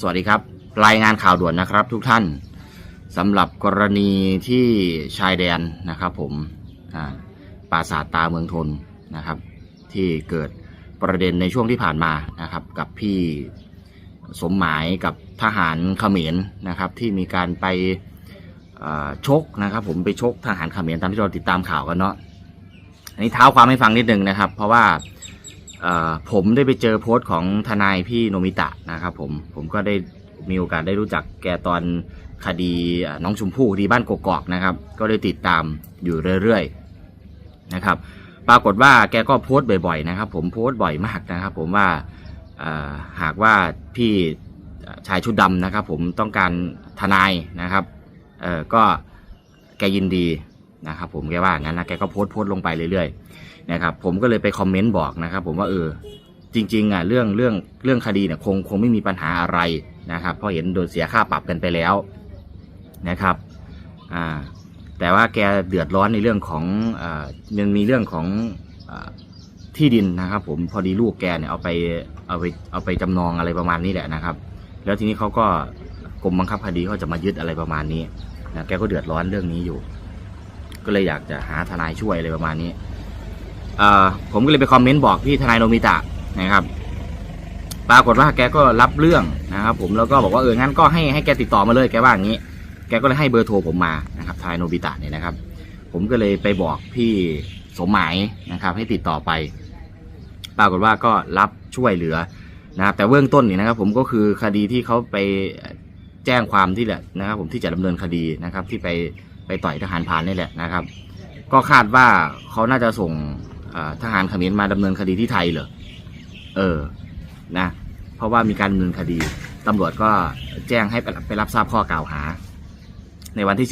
สวัสดีครับ รายงานข่าวด่วนนะครับทุกท่านสำหรับกรณีที่ชายแดนนะครับผมอ่าปราสาทตาเมืองทนนะครับ ที่เกิดประเด็นในช่วงที่ผ่านมานะครับ กับพี่สมหมายกับทหารเขมรนะครับ ที่มีการไปชกนะครับ ผมไปชกทหารเขมรตามที่เราติดตามข่าวกันเนาะอันนี้เท้าความให้ฟังนิดนึงนะครับ เพราะว่า ผมได้ไปเจอโพสต์ของทนายพี่โนมิตะนะครับผมผมก็ได้มีโอกาสได้รู้จักแกตอนคดีน้องชมพู่คดีบ้านกกอกนะครับ ก็ได้ติดตามอยู่เรื่อยๆนะครับ ปรากฏว่าแกก็โพสต์บ่อยๆนะครับ ผมโพสต์บ่อยมากนะครับ ผมว่าหากว่าพี่ชายชุดดำนะครับ ผมต้องการทนายนะครับก็แกยินดี นะครับผมแกว่างั้นนะแกก็โพสต์โพสต์ลงไปเรื่อยๆนะครับผมก็เลยไปคอมเมนต์บอกนะครับผมว่าเออจริงๆอะเรื่องเรื่องเรื่องคดีเนี่ยคงคงไม่มีปัญหาอะไรนะครับเพราะเห็นโดนเสียค่าปรับกันไปแล้วนะครับอ่าแต่ว่าแกเดือดร้อนในเรื่องของอมันมีเรื่องของอที่ดินนะครับ ผมพอดีลูกแกเนี่ยเอาไปเอาไปเอาไปจำนองอะไรประมาณนี้แหละนะครับ แล้วทีนี้เขาก็กรมบังคับคดีเขาจะมายึดอะไรประมาณนี้นะแกก็เดือดร้อนเรื่องนี้อยู่ ก็เลยอยากจะหาทนายช่วยอะไรประมาณนี้เอ่อผมก็เลยไปคอมเมนต์บอกพี่ทนายโนมิตะนะครับปรากฏว่าแกก็รับเรื่องนะครับ ผมแล้วก็บอกว่าเอองั้นก็ให้ให้แกติดต่อมาเลยแกว่าอย่างนี้ แกก็เลยให้เบอร์โทรผมมานะครับทนายโนบิตะเนี่ยนะครับ ผมก็เลยไปบอกพี่สมหมายนะครับ ให้ติดต่อไป ปรากฏว่าก็รับช่วยเหลือนะครับแต่เบื้องต้นนี่นะครับ ผมก็คือคดีที่เขาไปแจ้งความที่แหละนะครับ ผมที่จะดำเนินคดีนะครับ ที่ไป ต่อยทหารพรานนี่แหละนะครับ ก็คาดว่าเขาน่าจะส่งทหารเขมรมาดำเนินคดีที่ไทยเหรอเออนะเพราะว่ามีการดำเนินคดีตำรวจก็แจ้งให้ไปรับไปรับทราบข้อกล่าวหา ในวันที่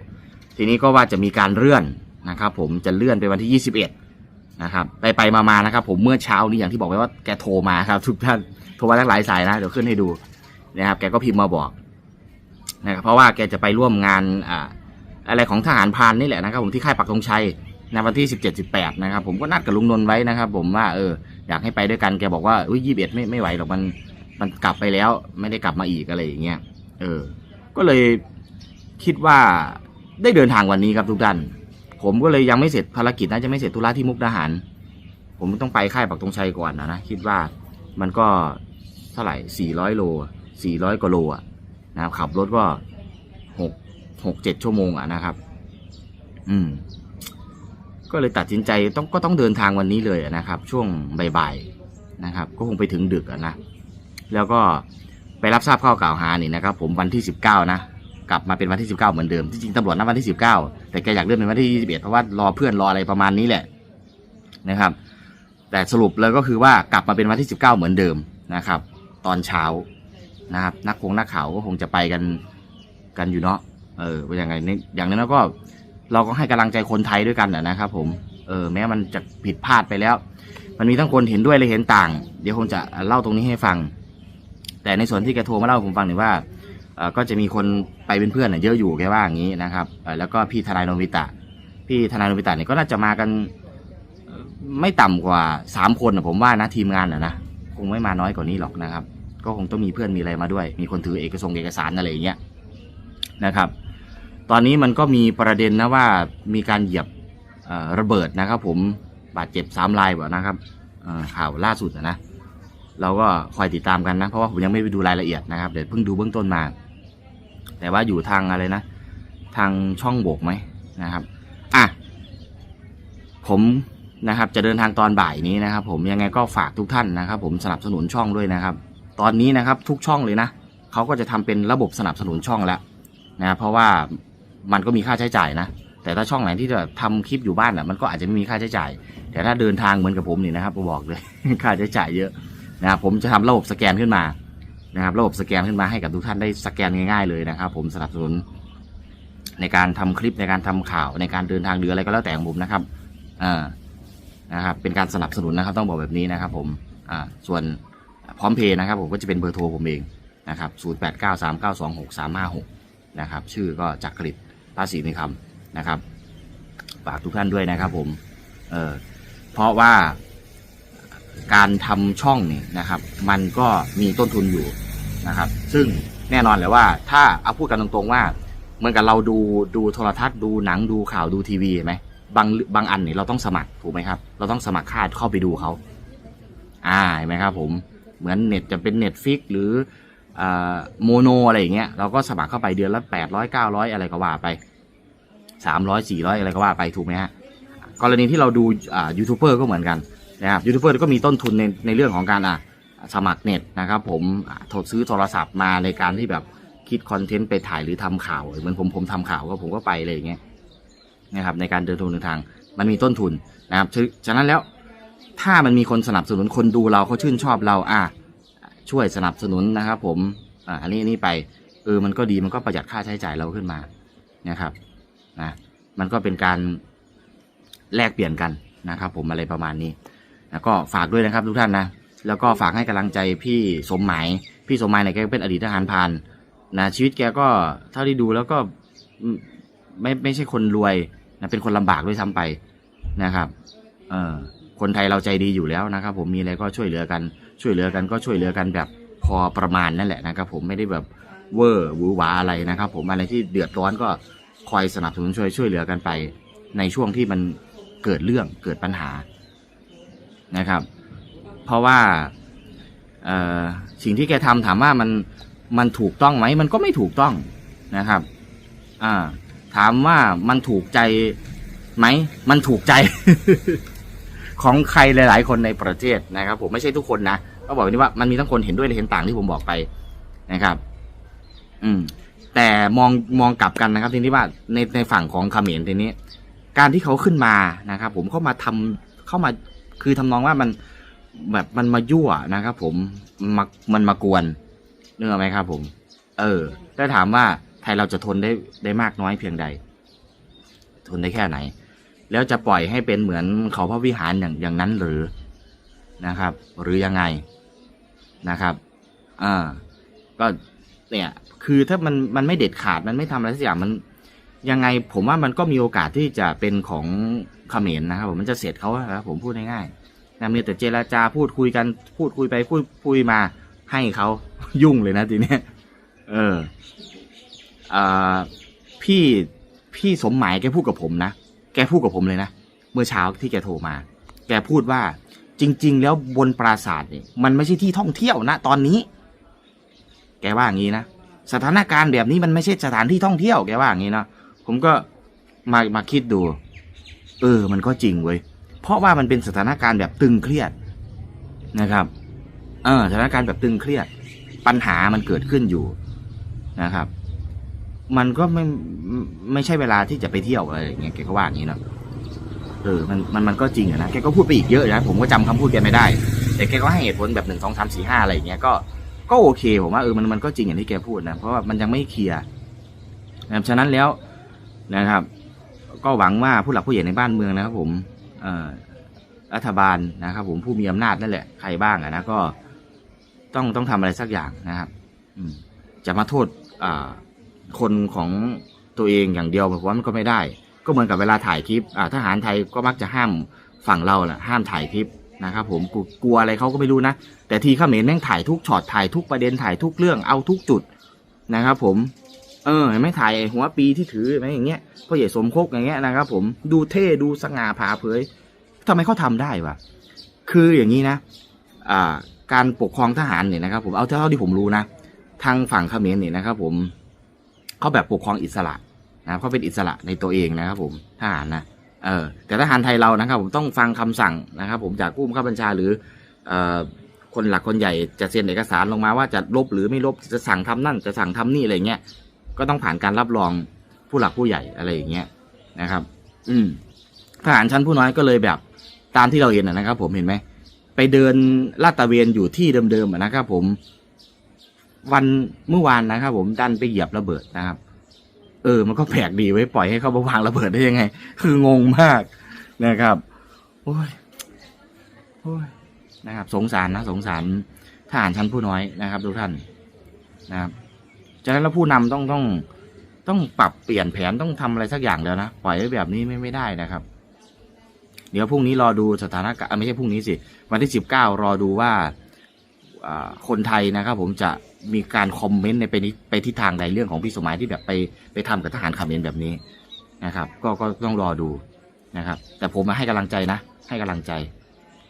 19 ทีนี้ก็ว่าจะมีการเลื่อนนะครับผมจะเลื่อนไปวันที่ 21 นะครับ ไปไปมามานะครับ ผมเมื่อเช้านี้อย่างที่บอกไว้ว่าแกโทรมาครับ ทุกท่านโทรมาหลายสายนะเดี๋ยวขึ้นให้ดูนะครับ แกก็พิมพ์มาบอกนะครับเพราะว่าแกจะไปร่วมงานอ่า อะไรของทหารพรานนี่แหละนะครับผมที่ค่ายปักธงชัยในวันที่สิบเจ็ดสิบแปดนะครับ ผมก็นัดกับลุงนนท์ไว้นะครับ ผมว่าเอออยากให้ไปด้วยกันแกบอกว่าอุ้ยยี่สิบเอ็ดไม่ไม่ไหวหรอกมันมันกลับไปแล้วไม่ได้กลับมาอีกอะไรอย่างเงี้ยเออ ก็เลยคิดว่าได้เดินทางวันนี้ครับทุกท่าน ผมก็เลยยังไม่เสร็จภารกิจน่าจะไม่เสร็จธุระที่มุกดาหาร ผมต้องไปค่ายปักธงชัยก่อนนะนะคิดว่ามันก็เท่าไหร่สี่ร้อยโลสี่ร้อยกว่าโลอะนะครับขับรถก็ หกเจ็ดชั่วโมงอะนะครับ อืม ก็เลยตัดสินใจต้องก็ต้องเดินทางวันนี้เลยนะครับ ช่วงบ่ายๆนะครับ ก็คงไปถึงดึกอะนะแล้วก็ไปรับทราบข้อกล่าวหานี่นะครับ ผมวันที่สิบเก้านะกลับมาเป็นวันที่สิบเก้าเหมือนเดิมที่จริงตำรวจนัดวันที่สิบเก้าแต่แกอยากเลื่อนเป็นวันที่ยี่สิบเอ็ดเพราะว่ารอเพื่อนรออะไรประมาณนี้แหละนะครับ แต่สรุปเลยก็คือว่ากลับมาเป็นวันที่สิบเก้าเหมือนเดิมนะครับ ตอนเช้านะครับ นักคงนักข่าวก็คงจะไปกันกันอยู่เนาะ เออเป็นยังไงนี่อย่างนั้นแล้วก็เราก็ให้กำลังใจคนไทยด้วยกันนะครับ ผมเออแม้มันจะผิดพลาดไปแล้ว มันมีทั้งคนเห็นด้วยและเห็นต่าง เดี๋ยวคงจะเล่าตรงนี้ให้ฟัง แต่ในส่วนที่แกโทรมาเล่าผมฟังหนึ่งว่าก็จะมีคนไปเป็นเพื่อนน่ะเยอะอยู่แกว่าอย่างนี้นะครับแล้วก็พี่ทนายโนบิตะ พี่ทนายโนบิตะเนี่ยก็น่าจะมากันไม่ต่ำกว่าสามคนนะผมว่านะทีมงานนะนะคงไม่มาน้อยกว่านี้หรอกนะครับ ก็คงต้องมีเพื่อนมีอะไรมาด้วย มีคนถือเอกสงเอกสารอะไรอย่างเงี้ยนะครับ ตอนนี้มันก็มีประเด็นนะว่ามีการเหยียบระเบิดนะครับผมบาดเจ็บสามรายบ่นะครับข่าวล่าสุดนะเราก็คอยติดตามกันนะ เพราะว่าผมยังไม่ไปดูรายละเอียดนะครับเดี๋ยวเพิ่งดูเบื้องต้นมา แต่ว่าอยู่ทางอะไรนะ ทางช่องโบกไหมนะครับอะผมนะครับจะเดินทางตอนบ่ายนี้นะครับ ผมยังไงก็ฝากทุกท่านนะครับ ผมสนับสนุนช่องด้วยนะครับ ตอนนี้นะครับทุกช่องเลยนะเขาก็จะทำเป็นระบบสนับสนุนช่องแล้วนะเพราะว่า มันก็มีค่าใช้จ่ายนะ แต่ถ้าช่องไหนที่จะทำคลิปอยู่บ้านอะมันก็อาจจะไม่มีค่าใช้จ่าย แต่ถ้าเดินทางเหมือนกับผมนี่นะครับผมบอกเลย ค่าใช้จ่ายเยอะนะครับผมจะทำระบบสแกนขึ้นมานะครับ ระบบสแกนขึ้นมาให้กับทุกท่านได้สแกนง่ายๆเลยนะครับ ผมสนับสนุน ในการทำคลิปในการทำข่าวในการเดินทางหรืออะไรก็แล้วแต่ของผมนะครับอ่านะครับ เป็นการสนับสนุนนะครับ ต้องบอกแบบนี้นะครับ ผมอ่าส่วนพร้อมเพย์นะครับ ผมก็จะเป็นเบอร์โทรผมเองนะครับ 0 8 9 3 9 2 6 3 5 6 นะครับ ชื่อก็จักริด ภาษีนิคำนะครับฝากทุกท่านด้วยนะครับผมเออเพราะว่าการทำช่องนี่นะครับ มันก็มีต้นทุนอยู่นะครับ ซึ่งแน่นอนเลยว่า ถ้าเอาพูดกันตรงๆว่าเหมือนกับเราดูดูโทรทัศน์ดูหนังดูข่าวดูทีวีไหมบางบางอันเนี่ยเราต้องสมัครถูกไหมครับ เราต้องสมัครค่าเข้าไปดูเขาอ่าเห็นไหมครับผมเหมือนเน็ตจะเป็นเน็ตฟิกหรือ โมโนอะไรอย่างเงี้ยเราก็สมัครเข้าไปเดือนละแปดร้อยเก้าร้อยอะไรก็ว่าไปสามร้อยสี่ร้อยอะไรก็ว่าไปถูกไหมฮะกรณีที่เราดูยูทูบเบอร์ก็เหมือนกันนะครับยูทูบเบอร์ก็มีต้นทุนในในเรื่องของการอะสมัครเน็ตนะครับผมอ่าโทรซื้อโทรศัพท์มาในการที่แบบคิดคอนเทนต์ไปถ่ายหรือทำข่าวเหมือนผมผมทำข่าวก็ผมก็ไปเลยอย่างเงี้ยนะครับในการเดินทางเดินทางมันมีต้นทุนนะครับฉะนั้นแล้วถ้ามันมีคนสนับสนุนคนดูเราเขาชื่นชอบเราอะ ช่วยสนับสนุนนะครับ ผมอ่าอันนี้นนี้ไปเออมันก็ดีมันก็ประหยัดค่าใช้จ่ายเราขึ้นมานะครับนะมันก็เป็นการแลกเปลี่ยนกันนะครับ ผมอะไรประมาณนี้แล้วก็ฝากด้วยนะครับทุกท่านนะแล้วก็ฝากให้กำลังใจพี่สมหมายพี่สมหมายเนี่ยแกเป็นอดีตทหารพานนะชีวิตแกก็เท่าที่ดูแล้วก็ไม่ไม่ใช่คนรวยนะเป็นคนลำบากด้วยซ้ำไปนะครับ เออ คนไทยเราใจดีอยู่แล้วนะครับ ผมมีอะไรก็ช่วยเหลือกัน ช่วยเหลือกันก็ช่วยเหลือกันแบบพอประมาณนั่นแหละนะครับ ผมไม่ได้แบบเวอร์หวือหวาอะไรนะครับ ผมอะไรที่เดือดร้อนก็คอยสนับสนุนช่วยช่วยเหลือกันไป ในช่วงที่มันเกิดเรื่องเกิดปัญหานะครับ เพราะว่าสิ่งที่แกทำถามว่ามันมันถูกต้องไหมมันก็ไม่ถูกต้องนะครับอ่าถามว่ามันถูกใจไหม มันถูกใจ ของใครหลาย ๆ คนในประเทศนะครับ ผมไม่ใช่ทุกคนนะก็บอกนี้ว่ามันมีทั้งคนเห็นด้วยและเห็นต่างที่ผมบอกไปนะครับ อืม แต่มองมองกลับกันนะครับทีนี้ว่าในในฝั่งของเขมรทีนี้ การที่เขาขึ้นมานะครับ ผมเข้ามาทำเข้ามาคือทำนองว่ามันแบบมันมายั่วนะครับ ผมมามันมากวนเนื้ออกไหมครับ ผม เออถ้าถามว่าไทยเราจะทนได้ได้มากน้อยเพียงใด ทนได้แค่ไหน แล้วจะปล่อยให้เป็นเหมือนเขาพระวิหารอย่างอย่างนั้นหรือนะครับ หรือยังไงนะครับอ่าก็เนี่ยคือถ้ามันมันไม่เด็ดขาดมันไม่ทำอะไรสักอย่างมันยังไงผมว่ามันก็มีโอกาสที่จะเป็นของเขมรนะครับผมมันจะเสร็จเขาครับผมพูดง่ายๆนะมีแต่เจราจาพูดคุยกันพูดคุยไปพูดคุยมาให้เขายุ่งเลยนะทีเนี้ยเอออ่าพี่พี่สมหมายแกพูดกับผมนะ แกพูดกับผมเลยนะ เมื่อเช้าที่แกโทรมา แกพูดว่าจริง ๆ แล้วบนปราสาทเนี่ยมันไม่ใช่ที่ท่องเที่ยวนะตอนนี้ แกว่าอย่างนี้นะสถานการณ์แบบนี้มันไม่ใช่สถานที่ท่องเที่ยวแกว่าอย่างนี้เนาะผมก็มามาคิดดู เออ มันก็จริงเว้ยเพราะว่ามันเป็นสถานการณ์แบบตึงเครียดนะครับ เออสถานการณ์แบบตึงเครียด ปัญหามันเกิดขึ้นอยู่นะครับ มันก็ไม่ไม่ใช่เวลาที่จะไปเที่ยวอะไรอย่างเงี้ยแกก็ว่าอย่างนี้เนาะเออมันมันมันก็จริงอะนะแกก็พูดไปอีกเยอะนะผมก็จำคำพูดแกไม่ได้ แต่แกก็ให้เหตุผลแบบหนึ่งสองสามสี่ห้าอะไรอย่างเงี้ยก็ก็โอเคผมว่าเออมันมันก็จริงอย่างที่แกพูดนะเพราะว่ามันยังไม่เคลียร์นะครับฉะนั้นแล้วนะครับ ก็หวังว่าผู้หลักผู้ใหญ่ในบ้านเมืองนะครับ ผมเอ่อรัฐบาลนะครับ ผมผู้มีอำนาจนั่นแหละใครบ้างอะนะก็ต้องต้องทำอะไรสักอย่างนะครับ อืมจะมาโทษอ่า คนของตัวเองอย่างเดียวผมว่ามันก็ไม่ได้ ก็เหมือนกับเวลาถ่ายคลิปทหารไทยก็มักจะห้ามฝั่งเราแหละห้ามถ่ายคลิปนะครับผมกลัวกลัวอะไรเขาก็ไม่รู้นะ แต่ทีเขมรแม่งถ่ายทุกช็อตถ่ายทุกประเด็นถ่ายทุกเรื่องเอาทุกจุดนะครับผม เออเห็นไหม่ถ่ายหัวปีที่ถือเห็นไหมอย่างเงี้ยพ่อใหญ่สมภพอย่างเงี้ยนะครับผมดูเท่ดูสง่าผ่าเผยทำไมเขาทำได้วะคืออย่างนี้นะ อ่า การปกครองทหารเนี่ยนะครับ ผมเอาเท่าที่ผมรู้นะ ทางฝั่งเขมรเนี่ยนะครับ ผม เขาแบบปกครองอิสระนะเขาเป็นอิสระในตัวเองนะครับ ผมทหารนะเออแต่ทหารไทยเรานะครับ ผมต้องฟังคำสั่งนะครับ ผมจากผู้บังคับบัญชาหรือเอ่อคนหลักคนใหญ่จะเซ็นเอกสารลงมาว่าจะลบหรือไม่ลบจะสั่งทำนั่นจะสั่งทำนี่อะไรเงี้ยก็ต้องผ่านการรับรองผู้หลักผู้ใหญ่อะไรอย่างเงี้ยนะครับ อืมทหารชั้นผู้น้อยก็เลยแบบตามที่เราเห็นนะครับ ผมเห็นไหมไปเดินลาดตระเวนอยู่ที่เดิมๆนะครับ ผม วันเมื่อวานนะครับ ผมดันไปเหยียบระเบิดนะครับ เออ มันก็แปลกดีไว้ปล่อยให้เขามาวางระเบิดได้ยังไง คืองงมากนะครับโอ้ยโอ้ยนะครับ สงสารนะสงสารทหารชั้นผู้น้อยนะครับทุกท่านนะครับฉะนั้นแล้วผู้นำต้องต้องต้องปรับเปลี่ยนแผนต้องทำอะไรสักอย่างแล้วนะปล่อยไว้แบบนี้ไม่ไม่ได้นะครับ เดี๋ยวพรุ่งนี้รอดูสถานการณ์ไม่ใช่พรุ่งนี้สิ วันที่สิบเก้ารอดูว่าคนไทยนะครับ ผมจะ มีการคอมเมนต์ในไปนิไปทิศทางใดเรื่องของพี่สมัยที่แบบไปไปทำกับทหารเขมรแบบนี้นะครับ ก็ก็ต้องรอดูนะครับ แต่ผมมาให้กำลังใจนะ ให้กำลังใจ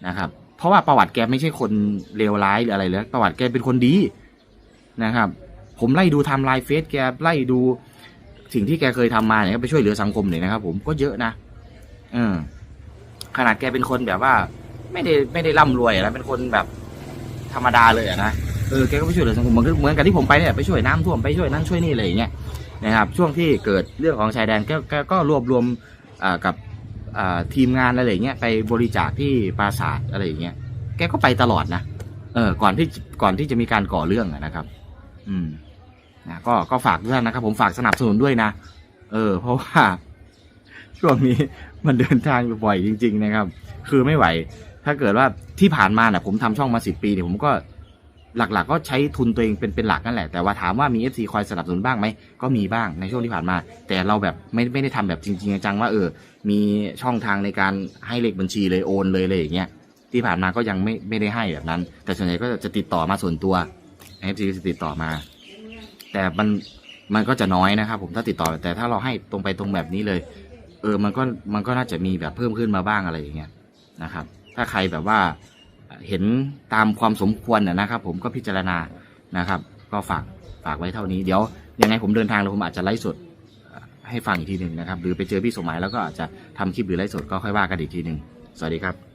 นะครับ เพราะว่าประวัติแกไม่ใช่คนเลวร้ายหรืออะไรเลยประวัติแกเป็นคนดีนะครับ ผมไล่ดูไทม์ไลน์เฟซแกไล่ดูสิ่งที่แกเคยทำมาเนี่ยไปช่วยเหลือสังคมเนี่ยนะครับ ผมก็เยอะนะเออขนาดแกเป็นคนแบบว่า ไม่ได้ไม่ได้ร่ำรวยอะนะเป็นคนแบบธรรมดาเลยอะนะ เออแกก็ไปช่วยเหลือสังคมเหมือนเหมือนกับที่ผมไปเนี่ยไปช่วยน้ำท่วมไปช่วยนั่นช่วยนี่อะไรอย่างเงี้ยนะครับช่วงที่เกิดเรื่องของชายแดนแกแกก็รวบรวมกับทีมงานอะไรอย่างเงี้ยไปบริจาคที่ปราสาทอะไรอย่างเงี้ยแกก็ไปตลอดนะเออก่อนที่ก่อนที่จะมีการก่อเรื่องนะครับ อืมนะก็ก็ฝากด้วยนะครับ ผมฝากสนับสนุนด้วยนะ เออ เพราะว่า ช่วงนี้มันเดินทางบ่อยจริง ๆ นะครับ คือไม่ไหว ถ้าเกิดว่าที่ผ่านมาเนี่ยผมทำช่องมาสิบปีเนี่ยผมก็ หลักๆ ก็ใช้ทุนตัวเองเป็นเป็นหลักนั่นแหละ แต่ว่าถามว่ามี FC คอยสนับสนุนบ้างไหม ก็มีบ้างในช่วงที่ผ่านมา แต่เราแบบไม่ไม่ได้ทำแบบจริงๆจังว่าเออ มีช่องทางในการให้เลขบัญชีเลยโอนเลยเลยอย่างเงี้ย ที่ผ่านมาก็ยังไม่ไม่ได้ให้แบบนั้น แต่ส่วนใหญ่ก็จะติดต่อมาส่วนตัว FC จะติดต่อมา แต่มันมันก็จะน้อยนะครับผมถ้าติดต่อ แต่ถ้าเราให้ตรงไปตรงแบบนี้เลย เออ มันก็มันก็น่าจะมีแบบเพิ่มขึ้นมาบ้างอะไรอย่างเงี้ยนะครับ ถ้าใครแบบว่า เห็นตามความสมควรนะครับ ผมก็พิจารณานะครับ ก็ฝากฝากไว้เท่านี้เดี๋ยวยังไงผมเดินทางแล้วผมอาจจะไลฟ์สดให้ฟังอีกทีหนึ่งนะครับ หรือไปเจอพี่สมัยแล้วก็อาจจะทำคลิปหรือไลฟ์สดก็ค่อยว่ากันอีกทีหนึ่งสวัสดีครับ